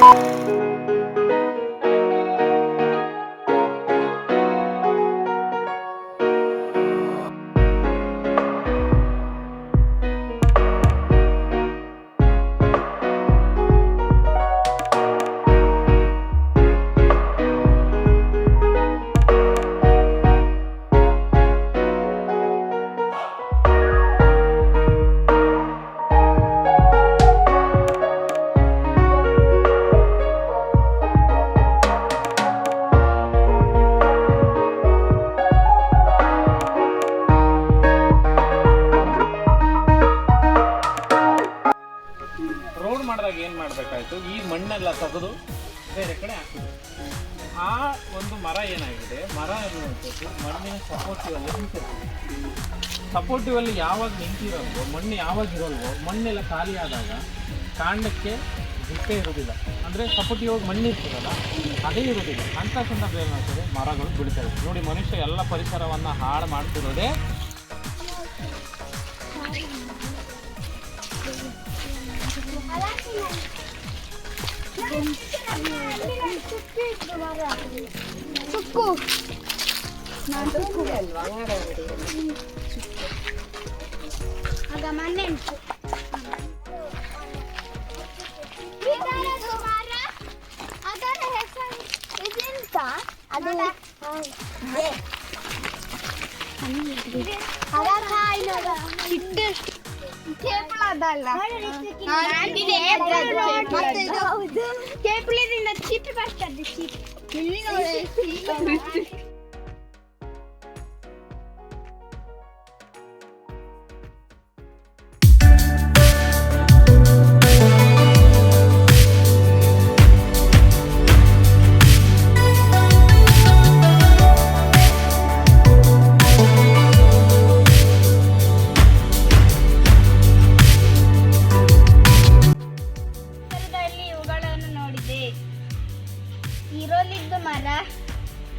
you ಈ ಮಣ್ಣೆಲ್ಲ ತೆಗೆದು ಬೇರೆ ಕಡೆ ಹಾಕಿದ್ರು ಆ ಒಂದು ಮರ ಏನಾಗಿದೆ? ಮರ ಅನ್ನುವಂಥದ್ದು ಮಣ್ಣಿನ ಸಪೋರ್ಟಿವ್ ಅಲ್ಲಿ ನಿಂತಿರ್ತದೆ ಸಪೋರ್ಟಿವ್ ಅಲ್ಲಿ ಯಾವಾಗ ನಿಂತಿರೋಲ್ವೋ, ಮಣ್ಣು ಯಾವಾಗ ಇರೋಲ್ವೋ, ಮಣ್ಣೆಲ್ಲ ಖಾಲಿ ಆದಾಗ ಕಾಂಡಕ್ಕೆ ಗುಪ್ಪೆ ಇರೋದಿಲ್ಲ ಅಂದರೆ ಸಪೋರ್ಟಿವ್ ಮಣ್ಣು ಇರ್ತದಲ್ಲ, ಅದೇ ಇರೋದಿಲ್ಲ ಅಂಥ ಸಂದರ್ಭ ಏನಾಗ್ತದೆ ಮರಗಳು ಬಿಡ್ತವೆ ನೋಡಿ, ಮನುಷ್ಯ ಎಲ್ಲ ಪರಿಸರವನ್ನು ಹಾಳು ಮಾಡ್ತಿರೋದೇ ಸುಕ್ಕು ಆಗ ಮೊನ್ನೆ ಉಂಟು ಇದರದ್ದು ಮರ, ಅದರ ಹೆಸರು ಇದೆಂತ ಅದು ಚಿಟ್ಟೆ ಕೇಪಳದಲ್ಲ ಮತ್ತೆ ಇದು ಕೇಪಳದಿಂದ ಚಿಪ್ಪಿ ಬರ್ತದೆ ಚಿಪ್ಪಿ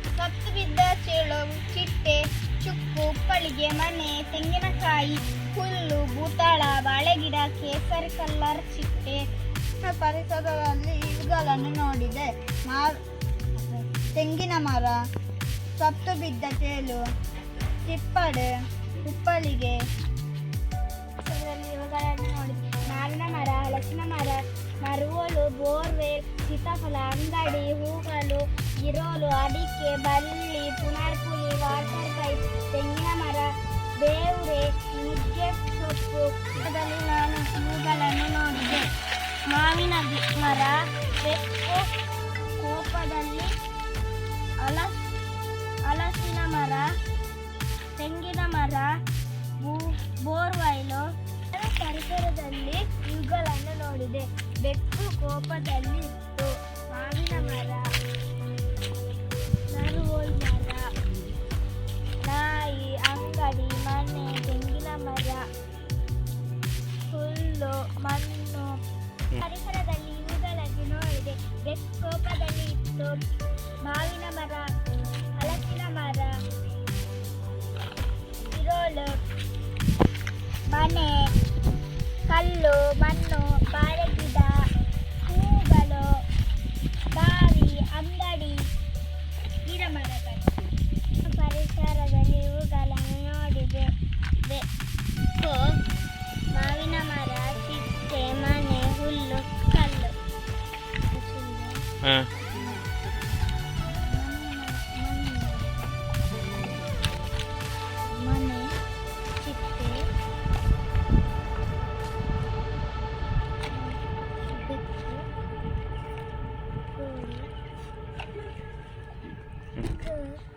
ಸತ್ತು ಬಿದ್ದ ಚೇಳು, ಚಿಟ್ಟೆ, ಚುಕ್ಕು, ಪಳಿಗೆ ಮನೆ ತೆಂಗಿನಕಾಯಿ, ಹುಲ್ಲು, ಭೂತಾಳ, ಬಾಳೆಗಿಡ, ಕೇಸರಿ ಕಲ್ಲರ್, ಚಿಟ್ಟೆ. ಪರಿಸರದಲ್ಲಿ ಇವುಗಳನ್ನು ನೋಡಿದೆ. ಮಾ, ತೆಂಗಿನ ಮರ ಸತ್ತು ಬಿದ್ದ ಚೇಳು ಚಿಪ್ಪಡೆ ಉಪ್ಪಳಿಗೆ ಇವುಗಳನ್ನು ನೋಡಿದೆ. ಮಾವಿನ ಮರ, ಹಲಸಿನ ಮರ ಮರುವಲು ಬೋರ್ವೆಲ್ ಸೀತಾಫಲ, ಅಂಗಡಿ, ಹೂಗಳು, ಇರೋಲು, ಅಡಿಕೆ, ಬಳ್ಳಿ ಪುನರ್ಪುಲಿ ವಾಟರ್ ಪೈಪ್ ತೆಂಗಿನ ಮರ, ಬೇವ್ರೆ, ನುಗ್ಗೆ ಸೊಪ್ಪು. ಅದರಲ್ಲಿ ನಾನು ಹೂಗಳನ್ನು ನೋಡಿದೆ. ಮಾವಿನ ಮರ, ಬೆಕ್ಕು ನೋಡಿದೆ ಬೆಕ್ಕು ಕೋಪದಲ್ಲಿ ಇತ್ತು ಮಾವಿನ ಮರ ನರುವೋಲ್ ಮರ, ನಾಯಿ, ಅಂಗಡಿ, ಮನೆ, ತೆಂಗಿನ ಮರ, ಹುಲ್ಲು, ಮಣ್ಣು. ಪರಿಸರದಲ್ಲಿ ಇವುಗಳನ್ನು ನೋಡಿದೆ. ಬೆಕ್ಕು ಕೋಪದಲ್ಲಿ ಇತ್ತು ಮಾವಿನ